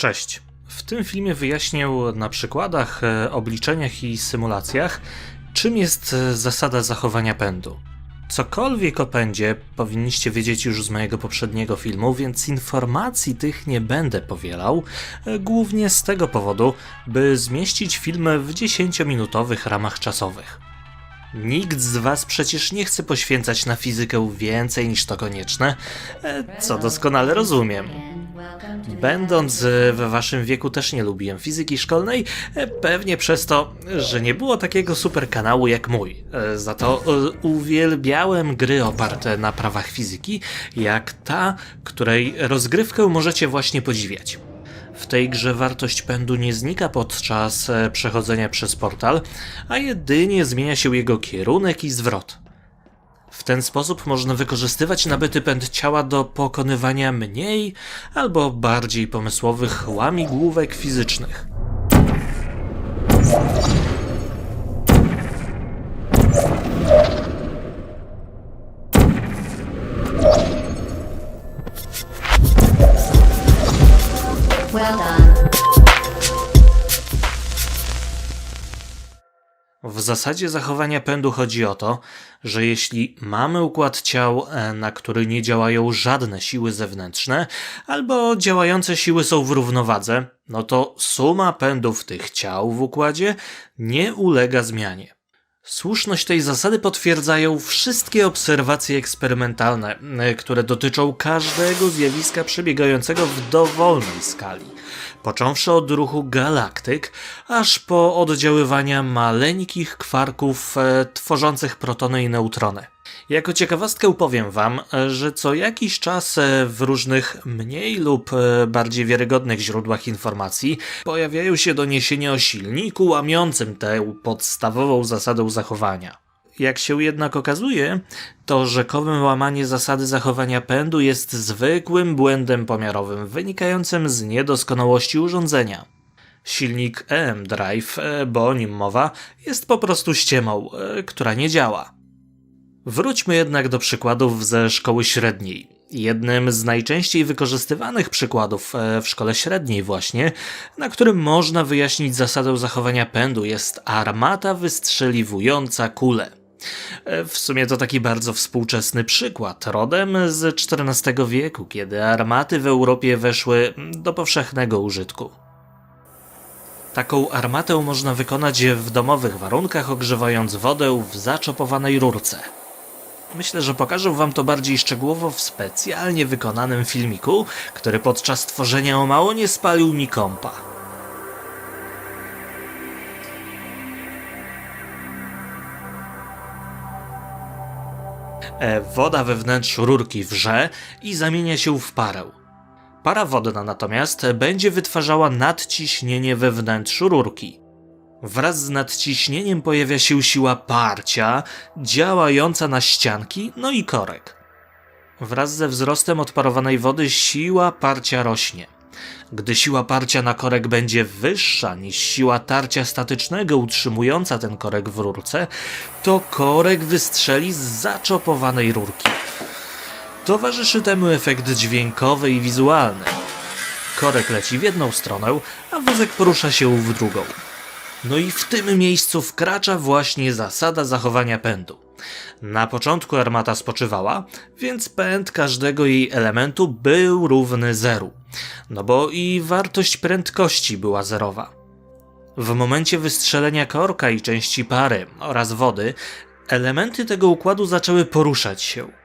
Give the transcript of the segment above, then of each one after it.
Cześć. W tym filmie wyjaśnię na przykładach, e, obliczeniach i symulacjach, czym jest e, zasada zachowania pędu. Cokolwiek o pędzie powinniście wiedzieć już z mojego poprzedniego filmu, więc informacji tych nie będę powielał, e, głównie z tego powodu, by zmieścić filmy w 10-minutowych ramach czasowych. Nikt z Was przecież nie chce poświęcać na fizykę więcej niż to konieczne, e, co doskonale rozumiem. Będąc e, we waszym wieku też nie lubiłem fizyki szkolnej, e, pewnie przez to, że nie było takiego super kanału jak mój. Za to uwielbiałem gry oparte na prawach fizyki, jak ta, której rozgrywkę możecie właśnie podziwiać. W tej grze wartość pędu nie znika podczas e, przechodzenia przez portal, a jedynie zmienia się jego kierunek i zwrot. W ten sposób można wykorzystywać nabyty pęd ciała do pokonywania mniej albo bardziej pomysłowych łamigłówek fizycznych. W zasadzie zachowania pędu chodzi o to, że jeśli mamy układ ciał, e, na który nie działają żadne siły zewnętrzne, albo działające siły są w równowadze, no to suma pędów tych ciał w układzie nie ulega zmianie. Słuszność tej zasady potwierdzają wszystkie obserwacje eksperymentalne, e, które dotyczą każdego zjawiska przebiegającego w dowolnej skali, począwszy od ruchu galaktyk, aż po oddziaływania maleńkich kwarków e, tworzących protony i neutrony. Jako ciekawostkę powiem wam, że co jakiś czas e, w różnych mniej lub e, bardziej wiarygodnych źródłach informacji pojawiają się doniesienia o silniku łamiącym tę podstawową zasadę zachowania. Jak się jednak okazuje, to rzekome łamanie zasady zachowania pędu jest zwykłym błędem pomiarowym wynikającym z niedoskonałości urządzenia. Silnik EM Drive, e, bo o nim mowa, jest po prostu ściemą, która nie działa. Wróćmy jednak do przykładów ze szkoły średniej. Jednym z najczęściej wykorzystywanych przykładów e, w szkole średniej właśnie, na którym można wyjaśnić zasadę zachowania pędu jest armata wystrzeliwująca kule. E, W sumie to taki bardzo współczesny przykład, rodem z XIV wieku, kiedy armaty w Europie weszły do powszechnego użytku. Taką armatę można wykonać w domowych warunkach, ogrzewając wodę w zaczopowanej rurce. Myślę, że pokażę wam to bardziej szczegółowo w specjalnie wykonanym filmiku, który podczas tworzenia o mało nie spalił mi kompa. E, woda we wnętrzu rurki wrze i zamienia się w parę. Para wodna natomiast będzie wytwarzała nadciśnienie we wnętrzu rurki. Wraz z nadciśnieniem pojawia się siła parcia, działająca na ścianki, no i korek. Wraz ze wzrostem odparowanej wody siła parcia rośnie. Gdy siła parcia na korek będzie wyższa niż siła tarcia statycznego utrzymująca ten korek w rurce, to korek wystrzeli z zaczopowanej rurki. Towarzyszy temu efekt dźwiękowy i wizualny. Korek leci w jedną stronę, a wózek porusza się w drugą. No i w tym miejscu wkracza właśnie zasada zachowania pędu. Na początku armata spoczywała, więc pęd każdego jej elementu był równy zeru. No bo i wartość prędkości była zerowa. W momencie wystrzelenia korka i części pary oraz wody, elementy tego układu zaczęły poruszać się.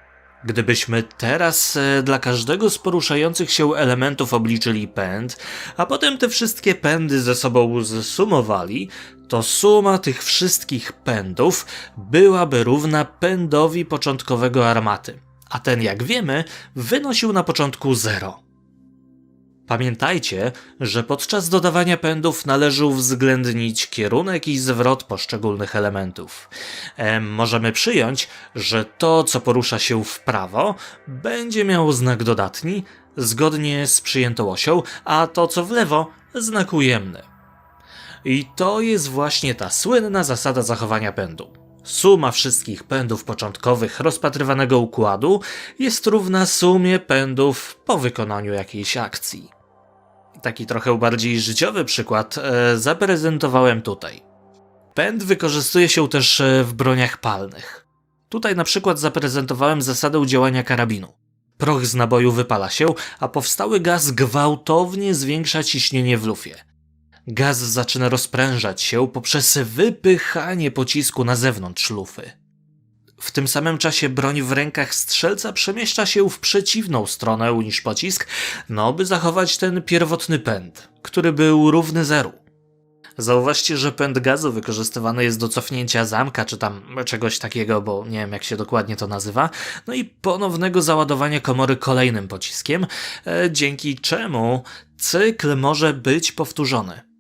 Gdybyśmy teraz e, dla każdego z poruszających się elementów obliczyli pęd, a potem te wszystkie pędy ze sobą zsumowali, to suma tych wszystkich pędów byłaby równa pędowi początkowego armaty, a ten, jak wiemy, wynosił na początku 0. Pamiętajcie, że podczas dodawania pędów należy uwzględnić kierunek i zwrot poszczególnych elementów. E, możemy przyjąć, że to, co porusza się w prawo, będzie miało znak dodatni, zgodnie z przyjętą osią, a to, co w lewo, znak ujemny. I to jest właśnie ta słynna zasada zachowania pędu. Suma wszystkich pędów początkowych rozpatrywanego układu jest równa sumie pędów po wykonaniu jakiejś akcji. Taki trochę bardziej życiowy przykład e, zaprezentowałem tutaj. Pęd wykorzystuje się też e, w broniach palnych. Tutaj na przykład zaprezentowałem zasadę działania karabinu. Proch z naboju wypala się, a powstały gaz gwałtownie zwiększa ciśnienie w lufie. Gaz zaczyna rozprężać się poprzez wypychanie pocisku na zewnątrz lufy. W tym samym czasie broń w rękach strzelca przemieszcza się w przeciwną stronę niż pocisk, no by zachować ten pierwotny pęd, który był równy zeru. Zauważcie, że pęd gazu wykorzystywany jest do cofnięcia zamka, czy tam czegoś takiego, bo nie wiem jak się dokładnie to nazywa, no i ponownego załadowania komory kolejnym pociskiem, e, dzięki czemu cykl może być powtórzony.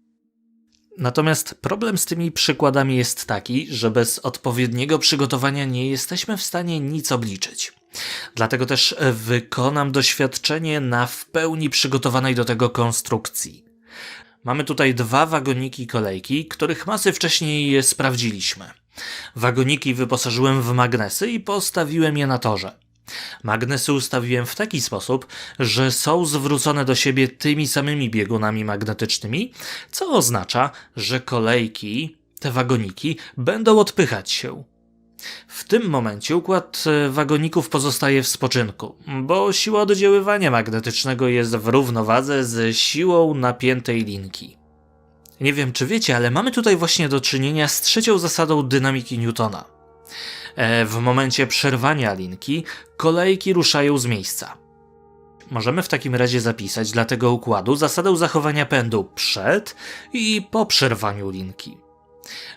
Natomiast problem z tymi przykładami jest taki, że bez odpowiedniego przygotowania nie jesteśmy w stanie nic obliczyć. Dlatego też wykonam doświadczenie na w pełni przygotowanej do tego konstrukcji. Mamy tutaj dwa wagoniki kolejki, których masy wcześniej sprawdziliśmy. Wagoniki wyposażyłem w magnesy i postawiłem je na torze. Magnesy ustawiłem w taki sposób, że są zwrócone do siebie tymi samymi biegunami magnetycznymi, co oznacza, że kolejki, te wagoniki, będą odpychać się. W tym momencie układ e, wagoników pozostaje w spoczynku, bo siła oddziaływania magnetycznego jest w równowadze z siłą napiętej linki. Nie wiem, czy wiecie, ale mamy tutaj właśnie do czynienia z trzecią zasadą dynamiki Newtona. E, W momencie przerwania linki kolejki ruszają z miejsca. Możemy w takim razie zapisać dla tego układu zasadę zachowania pędu przed i po przerwaniu linki.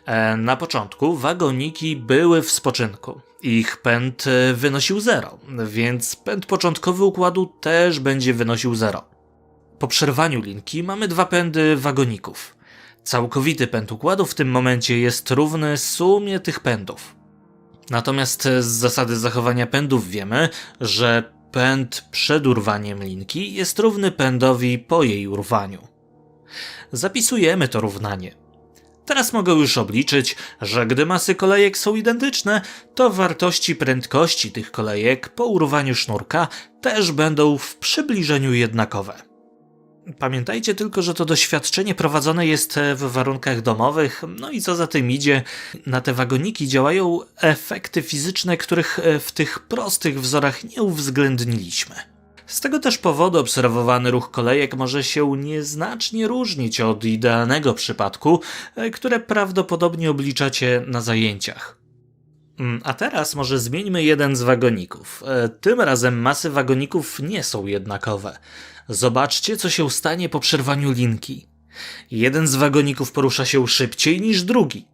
E, Na początku wagoniki były w spoczynku. Ich pęd e, wynosił 0, więc pęd początkowy układu też będzie wynosił 0. Po przerwaniu linki mamy dwa pędy wagoników. Całkowity pęd układu w tym momencie jest równy sumie tych pędów. Natomiast z zasady zachowania pędów wiemy, że pęd przed urwaniem linki jest równy pędowi po jej urwaniu. Zapisujemy to równanie. Teraz mogę już obliczyć, że gdy masy kolejek są identyczne, to wartości prędkości tych kolejek po urwaniu sznurka też będą w przybliżeniu jednakowe. Pamiętajcie tylko, że to doświadczenie prowadzone jest w warunkach domowych, no i co za tym idzie, na te wagoniki działają efekty fizyczne, których e, w tych prostych wzorach nie uwzględniliśmy. Z tego też powodu obserwowany ruch kolejek może się nieznacznie różnić od idealnego przypadku, e, które prawdopodobnie obliczacie na zajęciach. Mm, A teraz może zmieńmy jeden z wagoników. E, Tym razem masy wagoników nie są jednakowe. Zobaczcie, co się stanie po przerwaniu linki. Jeden z wagoników porusza się szybciej niż drugi.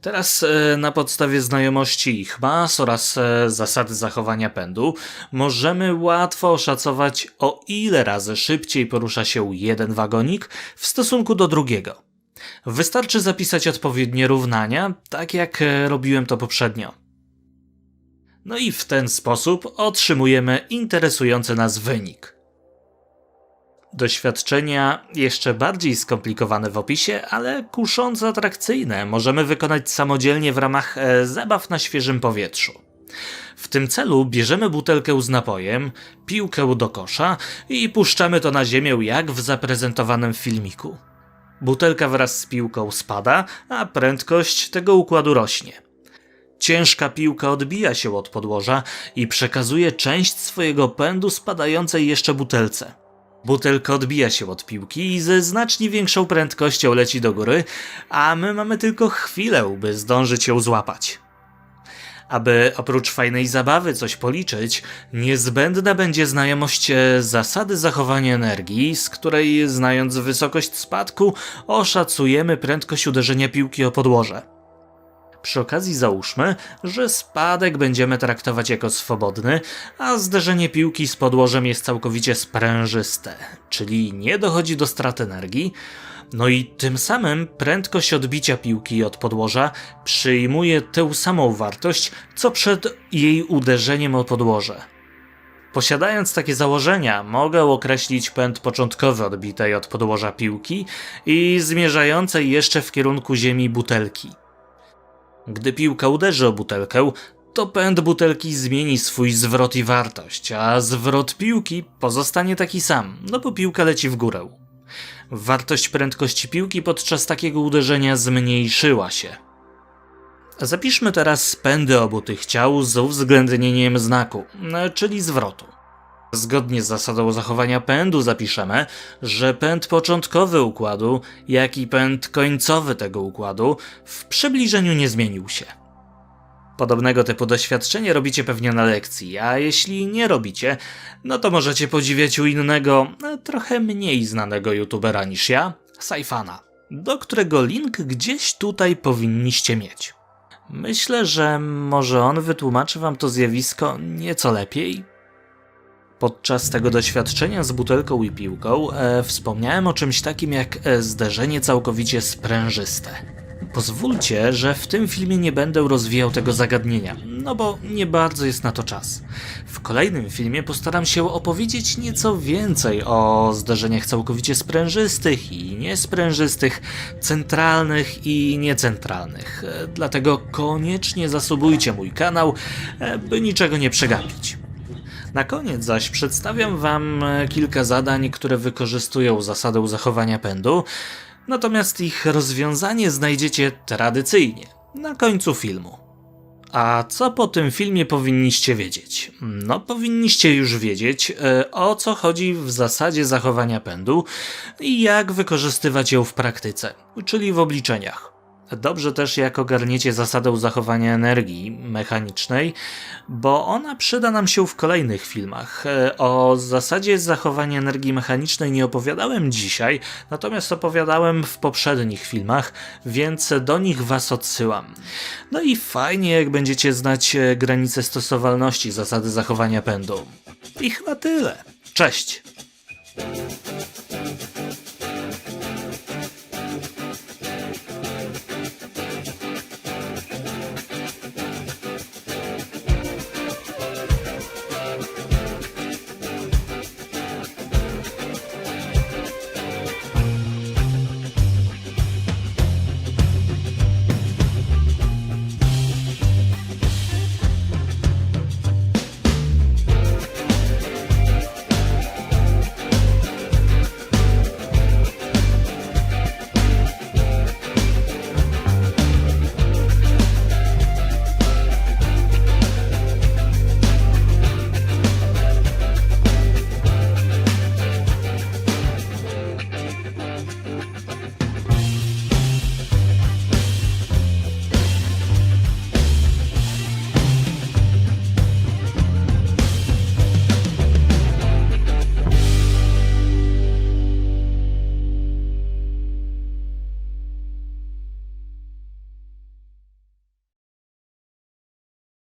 Teraz e, na podstawie znajomości ich mas oraz e, zasady zachowania pędu możemy łatwo oszacować o ile razy szybciej porusza się jeden wagonik w stosunku do drugiego. Wystarczy zapisać odpowiednie równania, tak jak e, robiłem to poprzednio. No i w ten sposób otrzymujemy interesujący nas wynik. Doświadczenia jeszcze bardziej skomplikowane w opisie, ale kusząco atrakcyjne możemy wykonać samodzielnie w ramach e, zabaw na świeżym powietrzu. W tym celu bierzemy butelkę z napojem, piłkę do kosza i puszczamy to na ziemię jak w zaprezentowanym filmiku. Butelka wraz z piłką spada, a prędkość tego układu rośnie. Ciężka piłka odbija się od podłoża i przekazuje część swojego pędu spadającej jeszcze butelce. Butelka odbija się od piłki i ze znacznie większą prędkością leci do góry, a my mamy tylko chwilę, by zdążyć ją złapać. Aby oprócz fajnej zabawy coś policzyć, niezbędna będzie znajomość e, zasady zachowania energii, z której, znając wysokość spadku, oszacujemy prędkość uderzenia piłki o podłoże. Przy okazji załóżmy, że spadek będziemy traktować jako swobodny, a zderzenie piłki z podłożem jest całkowicie sprężyste, czyli nie dochodzi do straty energii, no i tym samym prędkość odbicia piłki od podłoża przyjmuje tę samą wartość, co przed jej uderzeniem o podłoże. Posiadając takie założenia, mogę określić pęd początkowy odbitej od podłoża piłki i zmierzającej jeszcze w kierunku ziemi butelki. Gdy piłka uderzy o butelkę, to pęd butelki zmieni swój zwrot i wartość, a zwrot piłki pozostanie taki sam, no bo piłka leci w górę. Wartość prędkości piłki podczas takiego uderzenia zmniejszyła się. Zapiszmy teraz pędy obu tych ciał z uwzględnieniem znaku, czyli zwrotu. Zgodnie z zasadą zachowania pędu zapiszemy, że pęd początkowy układu, jak i pęd końcowy tego układu w przybliżeniu nie zmienił się. Podobnego typu doświadczenie robicie pewnie na lekcji, a jeśli nie robicie, no to możecie podziwiać u innego, e, trochę mniej znanego youtubera niż ja, Saifana, do którego link gdzieś tutaj powinniście mieć. Myślę, że może on wytłumaczy wam to zjawisko nieco lepiej. Podczas tego doświadczenia z butelką i piłką e, wspomniałem o czymś takim jak e, zderzenie całkowicie sprężyste. Pozwólcie, że w tym filmie nie będę rozwijał tego zagadnienia, no bo nie bardzo jest na to czas. W kolejnym filmie postaram się opowiedzieć nieco więcej o zderzeniach całkowicie sprężystych i niesprężystych, centralnych i niecentralnych. E, Dlatego koniecznie zasubujcie mój kanał, e, by niczego nie przegapić. Na koniec zaś przedstawiam Wam e, kilka zadań, które wykorzystują zasadę zachowania pędu, natomiast ich rozwiązanie znajdziecie tradycyjnie na końcu filmu. A co po tym filmie powinniście wiedzieć? No, powinniście już wiedzieć, e, o co chodzi w zasadzie zachowania pędu i jak wykorzystywać ją w praktyce, czyli w obliczeniach. Dobrze też jak ogarniecie zasadę zachowania energii mechanicznej, bo ona przyda nam się w kolejnych filmach. E, O zasadzie zachowania energii mechanicznej nie opowiadałem dzisiaj, natomiast opowiadałem w poprzednich filmach, więc do nich Was odsyłam. No i fajnie, jak będziecie znać e, granice stosowalności zasady zachowania pędu. I chyba tyle. Cześć!